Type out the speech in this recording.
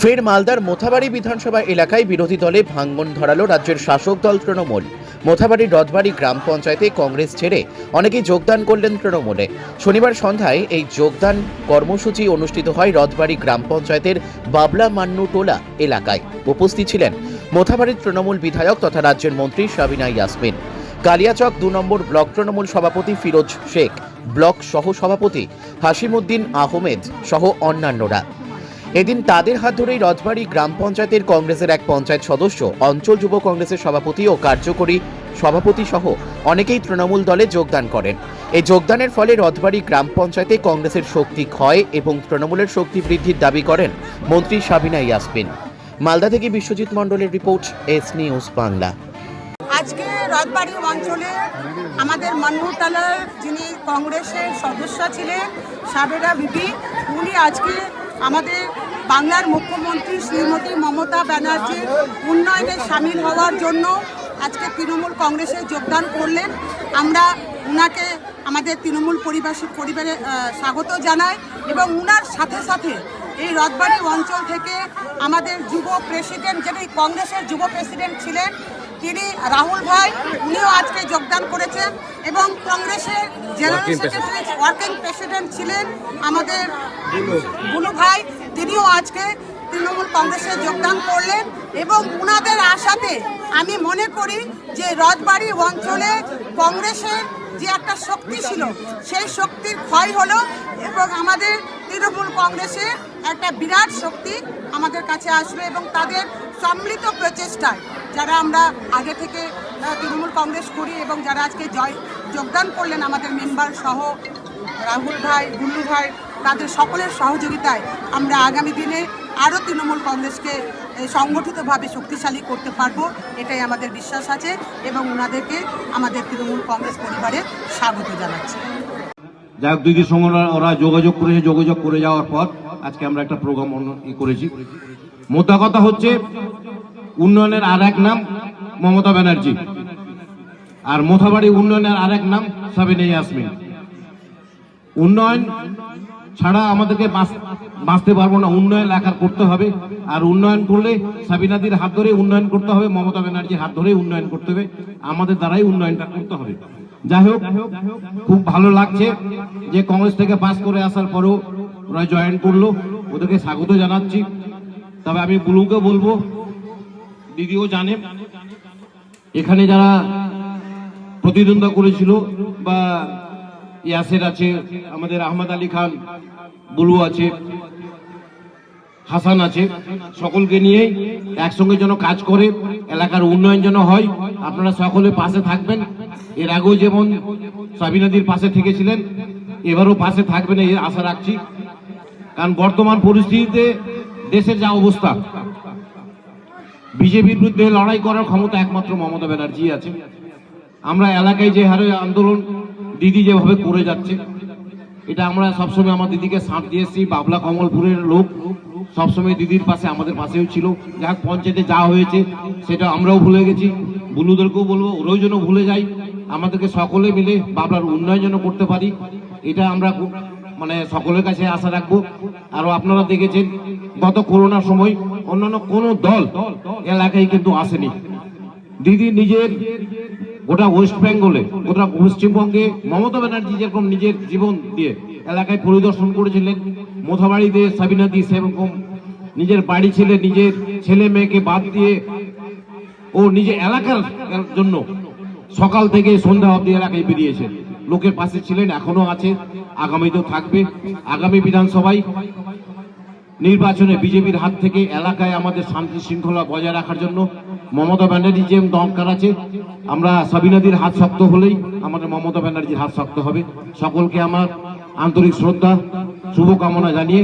ফের মালদার মোথাবাড়ি বিধানসভা এলাকায় বিরোধী দলে ভাঙ্গন ধরালো রাজ্যের শাসক দল তৃণমূল। মোথাবাড়ির রথবাড়ি গ্রাম পঞ্চায়েতে কংগ্রেস ছেড়ে অনেকেই যোগদান করলেন তৃণমূলে। শনিবার সন্ধ্যায় এই যোগদান কর্মসূচি অনুষ্ঠিত হয় রথবাড়ি গ্রাম পঞ্চায়েতের বাবলা মান্নু টোলা এলাকায়। উপস্থিত ছিলেন মোথাবাড়ির তৃণমূল বিধায়ক তথা রাজ্যের মন্ত্রী সাবিনা ইয়াসমিন। কালিয়াচক দু নম্বর ব্লক তৃণমূল সভাপতি ফিরোজ শেখ, ব্লক সহ সভাপতি হাসিমুদ্দিন আহমেদ সহ অন্যান্যরা। এদিন তাদের হাত ধরেই রথবাড়ি গ্রাম পঞ্চায়েতের কংগ্রেসের এক পঞ্চায়েত সদস্য, অঞ্চল যুব কংগ্রেসের সভাপতি ও কার্যকরী সভাপতি সহ অনেকেই তৃণমূল দলে যোগদান করেন। এই যোগদানের ফলে রথবাড়ি গ্রাম পঞ্চায়েতে কংগ্রেসের শক্তি ক্ষয় এবং তৃণমূলের শক্তি বৃদ্ধির দাবি করেন মন্ত্রী সাবিনা ইয়াসমিন। মালদা থেকে বিশ্বজিৎ মণ্ডলের রিপোর্ট, এস নিউজ বাংলা। আজকে রথবাড়ি অঞ্চলে আমাদের মন্নুটালার যিনি কংগ্রেসের সদস্য ছিলেন, সাবেরা বিবি, উনি আজকে আমাদের বাংলার মুখ্যমন্ত্রী শ্রীমতী মমতা ব্যানার্জির উন্নয়নে সামিল হওয়ার জন্য আজকে তৃণমূল কংগ্রেসে যোগদান করলেন। আমরা উনাকে আমাদের তৃণমূল পরিবাসী পরিবারে স্বাগত জানাই এবং উনার সাথে সাথে এই রথবাড়ি অঞ্চল থেকে আমাদের যুব প্রেসিডেন্ট, যিনি কংগ্রেসের যুব প্রেসিডেন্ট ছিলেন তিনি রাহুল ভাই উনিও আজকে যোগদান করেছেন এবং কংগ্রেসের জেনারেল সেক্রেটারি ওয়ার্কিং প্রেসিডেন্ট ছিলেন আমাদের গুলু ভাই। তিনিও আজকে তৃণমূল কংগ্রেসে যোগদান করলেন। এবং উনাদের আশাতে আমি মনে করি যে রথবাড়ি অঞ্চলে কংগ্রেসের যে একটা শক্তি ছিল, সেই শক্তির ক্ষয় হলো এবং আমাদের তৃণমূল কংগ্রেসের একটা বিরাট শক্তি আমাদের কাছে আসবে এবং তাদের সম্মিলিত প্রচেষ্টায় যারা আমরা আগে থেকে তৃণমূল কংগ্রেস করি এবং যারা আজকে জয়, যোগদান করলেন আমাদের মেম্বার সহ রাহুল ভাই, গুল্লু ভাই তাদের সকলের সহযোগিতায় আমরা আগামী দিনে আরও তৃণমূল কংগ্রেসকে সংগঠিতভাবে শক্তিশালী করতে পারব, এটাই আমাদের বিশ্বাস আছে এবং ওনাদেরকে আমাদের তৃণমূল কংগ্রেস পরিবারে স্বাগত জানাচ্ছি। যাই হোক, দুই সঙ্গে ওরা- যোগাযোগ করেছে, যোগাযোগ করে যাওয়ার পর আজকে আমরা একটা প্রোগ্রাম করেছি। মোদ্দা কথা হচ্ছে, উন্নয়নের আর এক নাম মমতা ব্যানার্জি। আর মোথাবাড়ি উন্নয়নের আর এক নাম সাবিনা ইয়াসমিন। উন্নয়ন ছাড়া আমাদেরকে বাঁচ- বাঁচতে পারব না। উন্নয়ন লেখার করতে হবে। আর উন্নয়ন করলে সাবিনাদির হাত ধরে উন্নয়ন করতে হবে, মমতা ব্যানার্জির হাত ধরে উন্নয়ন করতে হবে। আমাদের দ্বারাই উন্নয়নটা করতে হবে। যাই হোক, খুব ভালো লাগছে যে কংগ্রেস থেকে পাস করে আসার পরেও ওরা জয়েন করল। ওদেরকে স্বাগত জানাচ্ছি। তবে আমি বুলুকে বলব, দিদিও জানে, এখানে যারা প্রতিদ্বন্দ্বিতা করেছিল বা ইয়াসের আছে, আমাদের আহমদ আলী খান, বুলু আছে, হাসান আছে, সকলকে নিয়ে একসঙ্গে যেন কাজ করে, এলাকার উন্নয়ন যেন হয়, আপনারা সকলে পাশে থাকবেন। এর আগেও যেমন সাবিনাদির পাশে থেকেছিলেন, এবারও পাশে থাকবেন এই আশা রাখছি। কারণ বর্তমান পরিস্থিতিতে দেশের যা অবস্থা, বিজেপির বিরুদ্ধে লড়াই করার ক্ষমতা একমাত্র মমতা ব্যানার্জি আছে। আমরা এলাকায় যে হারে আন্দোলন দিদি যেভাবে করে যাচ্ছে, এটা আমরা সবসময় আমার দিদিকে সাঁত দিয়েছি বাবলা কমলপুরের লোক, সবসময় দিদির পাশে, আমাদের পাশেও ছিল। যা পঞ্চায়েতে যা হয়েছে, সেটা আমরাও ভুলে গেছি। বুলুদেরকেও বলব, ওরাও যেন ভুলে যাই আমাদেরকে সকলে মিলে বাবলার উন্নয়ন যেন করতে পারি, এটা আমরা মানে সকলের কাছে আশা রাখব। আরও আপনারা দেখেছেন, গত করোনার সময় অন্যান্য কোনো দল এলাকায় কিন্তু আসেনি। দিদি নিজের গোটা ওয়েস্ট বেঙ্গলে গোটা পশ্চিমবঙ্গে মমতা ব্যানার্জি যেরকম নিজের জীবন দিয়ে এলাকায় পরিদর্শন করেছিলেন, মোথাবাড়িতে সাবিনা দি সেরকম, নিজের বাড়ি ছেলে, নিজের ছেলে মেয়েকে বাদ দিয়ে ও নিজের এলাকার জন্য সকাল থেকে সন্ধ্যা অবধি এলাকায় বেরিয়েছেন লোকের পাশে ছিলেন, এখনও আছে আগামীতেও থাকবে। আগামী বিধানসভায় নির্বাচনে বিজেপির হাত থেকে এলাকায় আমাদের শান্তি শৃঙ্খলা বজায় রাখার জন্য মমতা ব্যানার্জি যে দরকার আছে আমরা সাবিনাদির হাত শক্ত হলেই আমাদের মমতা ব্যানার্জির হাত শক্ত হবে। সকলকে আমার আন্তরিক শ্রদ্ধা, শুভকামনা জানিয়ে